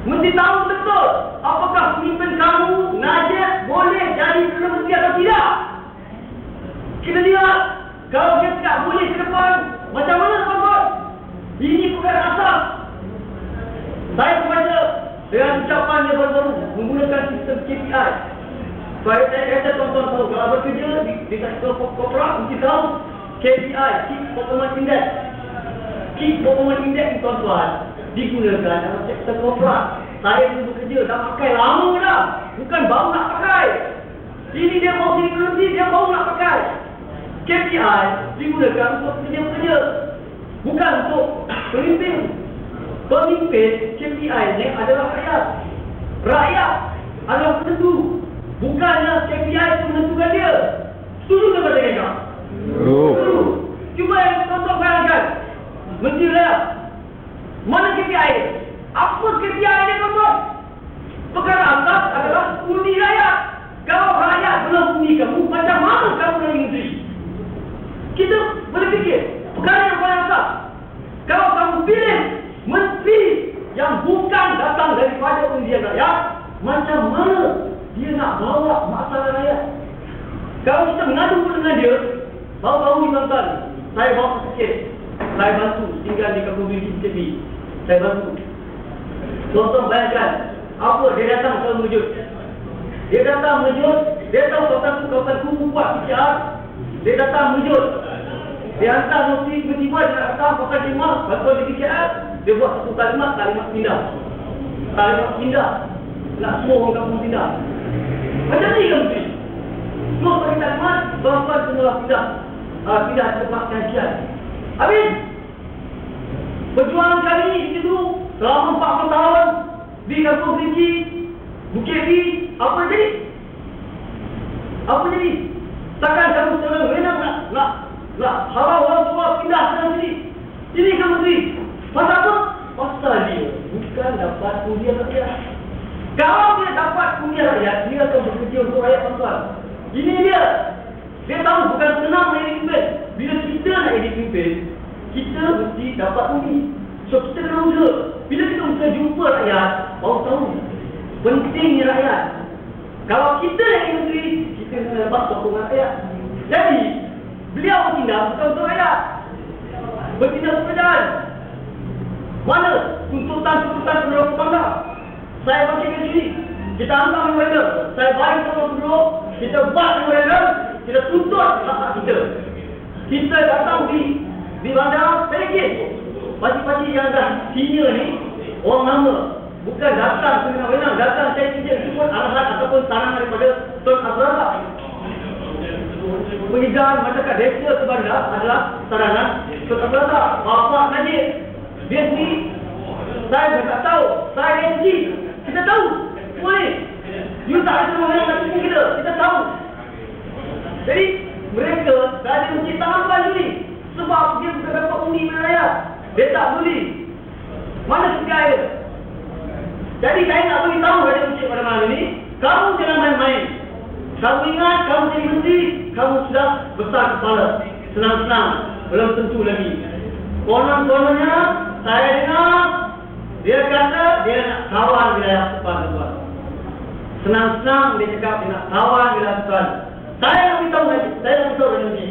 Mesti tahu betul apakah pemimpin kamu, Najib, boleh jadi Perdana atau tidak. Kita lihat, kalau dia tidak boleh ke depan, macam mana tuan-tuan? Ini perkara asas. Saya membaca dengan ucapan yang baru-baru menggunakan sistem KPI. Saya saya kata tuan-tuan tahu kalau bekerja di, di sektor korporat mesti tahu KPI, Key Performance Index. Key Performance Index tuan-tuan digunakan dalam sektor korporat. Saya dulu bekerja dah pakai lama dah. Bukan baru nak pakai. Ini dia mau berhenti, dia baru nak pakai. KPI digunakan untuk pekerja-pekerja. Bukan untuk pemimpin. Pemimpin KPI ni adalah rakyat. Rakyat adalah penentu. Bukannya KPI itu menentukan dia. Setuju ke kata mereka? Setuju. Cuba yang tuan-tuan bayangkan. Menteri Raya. Mana KPI dia? Apa KPI dia tuan-tuan? Perkara asas adalah undi rakyat. Kalau rakyat belum undi kamu, macam mana kamu nak menteri? Kita boleh fikir. Perkara yang paling asas. Kalau kamu pilih menteri yang bukan datang daripada undian rakyat, macam mana dia nak bawa masalah rakyat? Kalau kita mengadu pun dengan dia, baru-baru ni tuan-tuan, saya bawa sikit. Saya bantu tinggal di kampung Bidi TV. Saya bantu. Tuan-tuan bayangkan, apa dia datang ke mewujud. Dia datang mewujud, dia tahu kawasan kawasan kubu buat PCR. Dia datang mewujud. Dia hantar notisi tiba-tiba dia datang kawasan lima, lepas di PCR, dia buat satu kalimat, kalimat pindah. Kalimat pindah. Nak semua orang kampung pindah. Macam ni kan mesti. Bagi kalimat, bahawa semua pindah. Uh, pindah ke tempat kajian. Di Kampung Tinggi, Bukit B, apa jadi? Apa jadi? Takkan kamu sekarang renang nak nak nak halau orang tua pindah ke sini. Ini kamu sini. Pasal apa? Pasal dia bukan dapat kuliah rakyat. Kalau dia dapat kuliah rakyat, dia akan bekerja untuk rakyat tuan Ini dia. Dia tahu bukan senang nak jadi pimpin. Bila kita nak jadi pimpin, kita mesti dapat undi. So kita kena usaha. Bila kita usaha jumpa rakyat, baru tahu pentingnya rakyat. Kalau kita yang menteri, kita kena dapat sokongan rakyat. Jadi, beliau bertindak bukan untuk rakyat. Bertindak untuk kerajaan. Mana tuntutan-tuntutan penduduk bangga? Saya kat sini. Kita hantar memorandum. Saya baik sama penduduk. Kita buat memorandum. Kita tuntut hak kita. Kita datang di di bandar Pekin. Pakcik-pakcik yang dah senior ni, orang lama. Bukan datang senang-senang. Datang saya tidak sebut arahan ataupun saran daripada Tuan Azrara. Pengijahan masyarakat desa ke bandar adalah saranan Tuan Azrara. Bapak Najib. Dia sendiri. Saya tak tahu. Saya NG. Kita tahu. Boleh. You tak ada semua yang nak kita. Kita tahu. Jadi, mereka dah ada mencipta hambal ni. Sebab dia bukan dapat undi raya. Dia tak beli. Mana sekian dia? Jadi, saya nak beritahu pada Encik pada malam ni. Kamu jangan main-main. Kamu ingat, kamu jadi menteri, kamu sudah besar kepala. Senang-senang. Belum tentu lagi. Konon-kononnya, saya dengar, dia kata dia nak kawan wilayah depan tuan. Senang-senang dia cakap dia nak kawan wilayah depan. Saya nak beritahu lagi, saya nak beritahu lagi.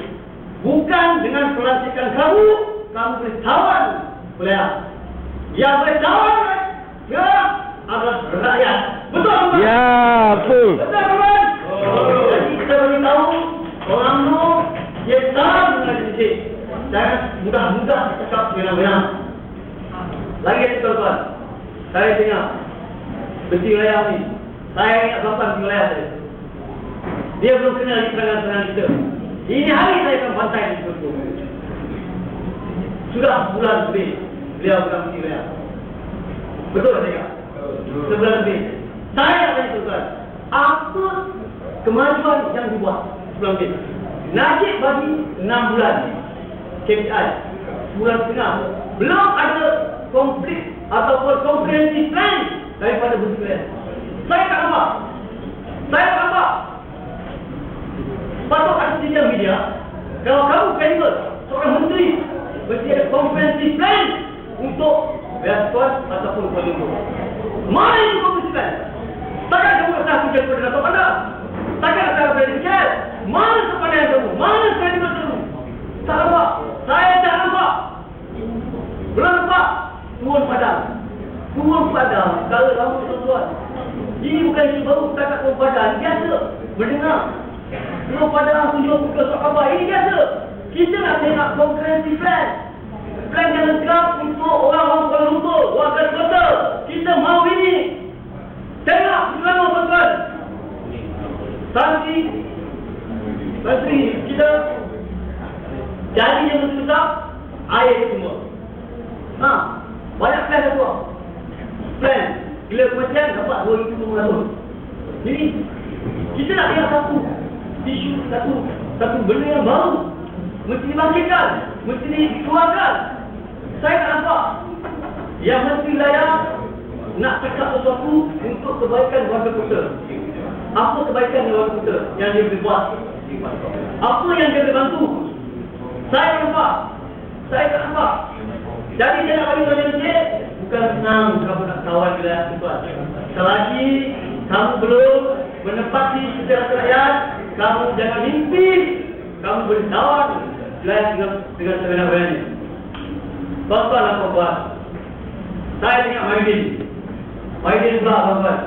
Bukan dengan pelantikan kamu, kamu boleh kawan wilayah. Yang boleh kawan ya adalah rakyat. Betul tak? Ya, betul. Betul kawan? Jadi kita beritahu orang tu dia tahu dengan dia. Jangan mudah-mudah cakap benar-benar. Lagi satu tuan-tuan. Saya dengar besi wilayah ni. Saya ingat kapan di wilayah saya. Dia belum kenal di serangan-serangan kita. Ini hari saya akan pantai di situ. Sudah bulan lebih beliau bukan besi wilayah. Betul tak Sebulan lebih. Saya nak tanya tuan-tuan. Apa kemajuan yang dibuat sebulan lebih? Najib bagi 6 bulan. KPI. Bulan setengah. Belum ada komplit ataupun comprehensive plan daripada Budiman. Saya tak nampak. Saya tak nampak. Patut ada media media. Kalau kamu kandidat seorang menteri, mesti ada comprehensive plan untuk biasuan ataupun penduduk. Yang kau kesikan? Takkan kamu kata aku jatuh pada Datuk anda? Takkan aku berada kecil? Mana kepandaian kamu? Mana saya di kamu? Tak nampak. Saya tak nampak. Belum nampak. Turun padam. Turun padam. Kalau kamu tuan-tuan. Ini bukan isu baru. Takkan turun padam. Biasa. Mendengar. Turun padam. Tunjuk buka sahabat. Ini biasa. Kita nak tengok komprehensi plan. Plan yang lengkap untuk orang-orang Kuala Lumpur. Warga kota. Kita mahu ini. Tengok. Selama tuan-tuan. Santri. Santri. Kita. Jadi yang besar. Air semua. Ha. Banyak plan dah. Plan. Bila kematian dapat 2,500. Jadi. Kita nak tengok satu. Isu satu. Satu benda yang baru. Mesti dibangkitkan. Mesti dikeluarkan. Saya tak nampak. Yang mesti layak nak cakap sesuatu untuk kebaikan warga kota. Apa kebaikan warga kota yang dia boleh buat? Apa yang dia boleh bantu? Saya nampak. Saya tak nampak. Jadi dia nak bagi tuan masjid bukan senang kamu nak kawan bila tuan. Selagi kamu belum menepati secara rakyat, kamu jangan mimpi kamu boleh tawar dengan dengan dengan sebenar-benarnya. Tuan-tuan apa buat? Saya tengok Maidin. Maidin pula tuan-tuan.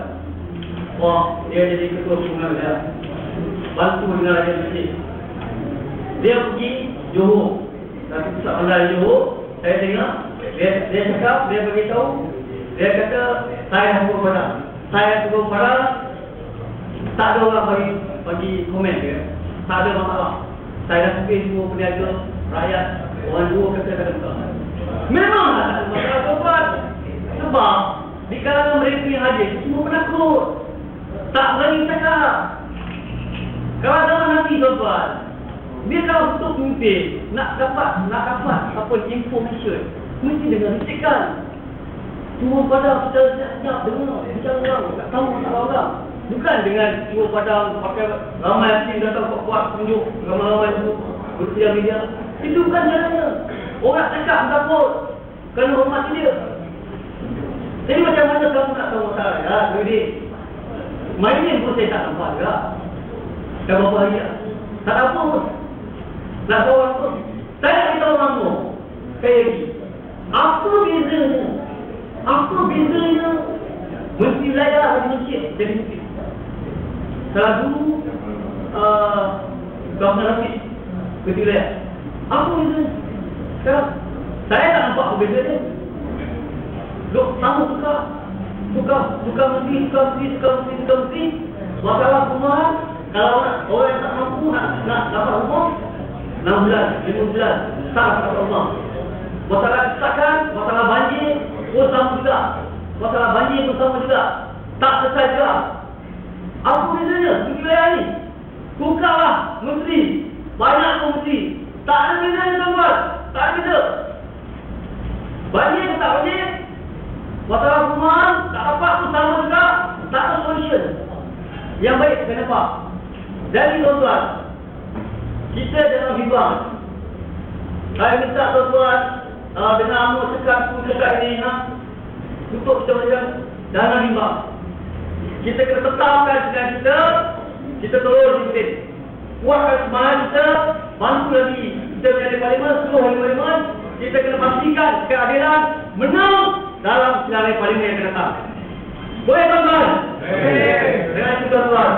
Wah, dia jadi ketua sungai dia. Bantu dengan raja masjid. Dia pergi Johor. Tapi pusat bandar Johor, saya tengok dia dia cakap, dia beritahu, dia kata saya hukum pada. Saya hukum pada tak ada orang bagi bagi komen dia. Tak ada masalah. Saya dah pergi semua peniaga, rakyat, orang dua kata kata kata. Memang tak ada masalah Sebab di kalangan mereka yang hadir, semua penakut. Tak berani cakap. Kalau zaman nanti tuan-tuan, dia kalau untuk pemimpin, nak dapat, nak dapat apa information, mesti dengan risikan. Cuma pada kita siap-siap dengar, bincang orang, tak tahu tak orang. Bukan dengan cuma padang pakai ramai hakim datang buat-buat tunjuk ramai-ramai itu bersiar media. Itu bukan jalannya. Orang cakap takut kerana hormat dia. Jadi macam mana kamu nak tahu masalah ya, jadi Mainnya pun saya tak nampak juga. Dah berapa hari? Tak apa pun. Nak tahu apa? Saya nak orang tu. Saya lagi. Apa bezanya? Apa bezanya? Mesti layak di masjid jadi masjid. Salah dulu uh, Gawang Rafiq Ketika layak Apa bezanya? Saya tak nampak apa bezanya Duk sama suka Suka Suka mesti Suka mesti Suka mesti Suka mesti Masalah rumah Kalau orang, orang tak mampu Nak, nak dapat rumah 6 bulan 5 bulan Tak dapat rumah Masalah kesakan Masalah banjir Pun sama juga. Masalah banjir pun sama juga. Tak selesai juga. Apa bezanya Di wilayah ni? Bukalah Menteri. Banyak pun menteri. Tak ada bezanya tuan-tuan. Tak ada beza. Banjir pun tak banjir. Masalah perumahan Tak dapat pun sama juga. Tak ada solution. Yang baik kenapa Jadi tuan-tuan Kita dalam hibah. Saya minta tuan-tuan uh, Dengan amat sekat sekat ini ha, Untuk kita macam Dana hibah. Kita kena tetapkan dengan kita Kita terus ikutin Kuatkan semangat kita Bantu lagi. Kita menjadi parlimen Seluruh ahli parlimen Kita kena pastikan keadilan Menang dalam senarai parlimen yang akan datang. Boleh tuan-tuan? Boleh. Dengan itu tuan-tuan.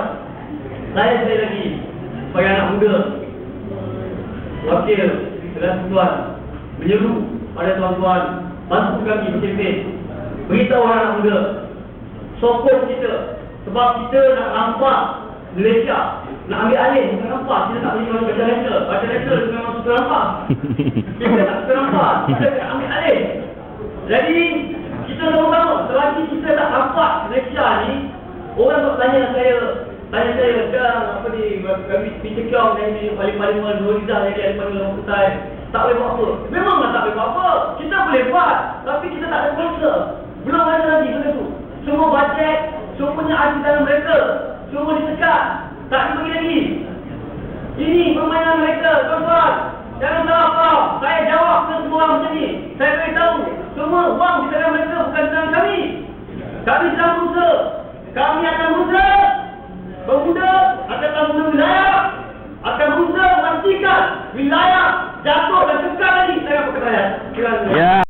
Saya sekali lagi Sebagai anak muda Wakil dengan tuan Menyeru pada tuan-tuan Bantu kami berkempen Beritahu anak muda Sokong kita Sebab kita nak nampak Malaysia Nak ambil alih Bukan nampak Kita tak boleh orang baca letter. Baca letter memang suka nampak. Kita tak suka nampak Kita nak ambil alih. Jadi Kita tahu-tahu Selagi kita tak nampak Malaysia ni Orang tak tanya saya Tanya saya Sekarang apa ni Kami Kiong Yang ni Parlimen Nurizah Yang dia Parlimen Orang Kutai Tak boleh buat apa. Memanglah tak boleh buat apa. Kita boleh buat Tapi kita tak ada kuasa. Belum ada lagi benda tu. Semua bajet Semuanya ada dalam mereka. Semua disekat. Tak dibagi lagi. Ini permainan mereka Tuan-tuan. Jangan salah faham. Saya jawab ke semua orang macam ni. Saya beritahu Semua wang di tangan mereka Bukan tangan kami. Kami sedang berusaha. Kami akan berusaha. Pemuda akan bangun wilayah. Akan berusaha memastikan wilayah jatuh dan kekal lagi dalam perkembangan. Ya.